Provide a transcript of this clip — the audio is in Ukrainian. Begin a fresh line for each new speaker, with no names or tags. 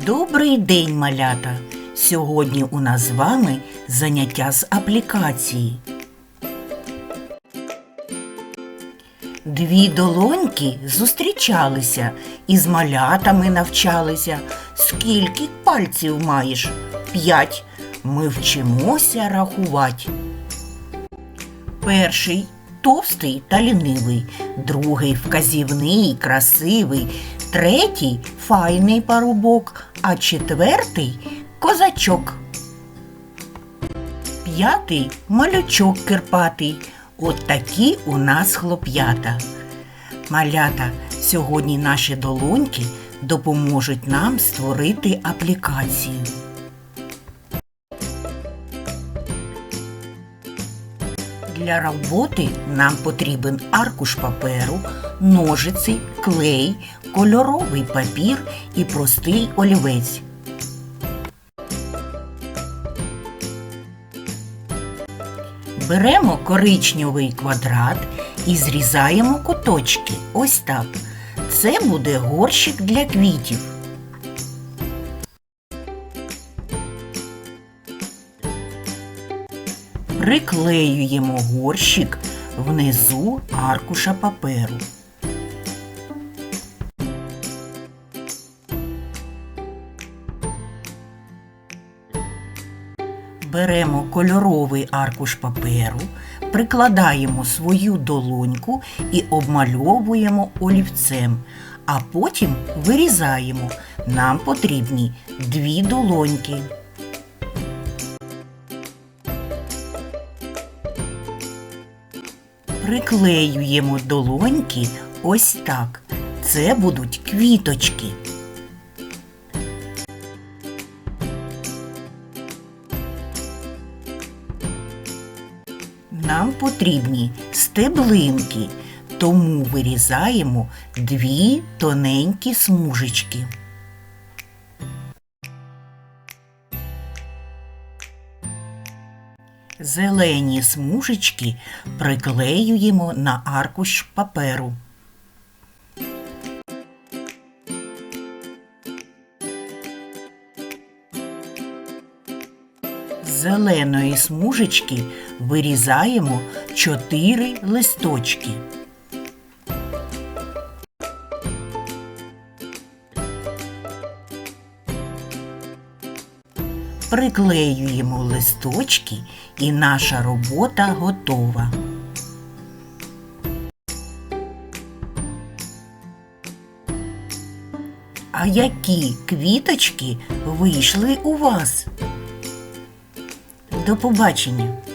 Добрий день, малята! Сьогодні у нас з вами заняття з аплікації. Дві долоньки зустрічалися і з малятами навчалися. Скільки пальців маєш? П'ять. Ми вчимося рахувати. Перший товстий та лінивий, другий вказівний, красивий, третій файний парубок, а четвертий козачок. П'ятий малючок кирпатий. От такі у нас хлоп'ята. Малята, сьогодні наші долоньки допоможуть нам створити аплікацію. Для роботи нам потрібен аркуш паперу, ножиці, клей, кольоровий папір і простий олівець. Беремо коричневий квадрат і зрізаємо куточки. Ось так. Це буде горщик для квітів. Приклеюємо горщик внизу аркуша паперу. Беремо кольоровий аркуш паперу, прикладаємо свою долоньку і обмальовуємо олівцем, а потім вирізаємо. Нам потрібні дві долоньки. Приклеюємо долоньки ось так. Це будуть квіточки. Нам потрібні стеблинки, тому вирізаємо дві тоненькі смужечки. Зелені смужечки приклеюємо на аркуш паперу. Зеленої смужечки вирізаємо чотири листочки. Приклеюємо листочки і наша робота готова. А які квіточки вийшли у вас? До побачення!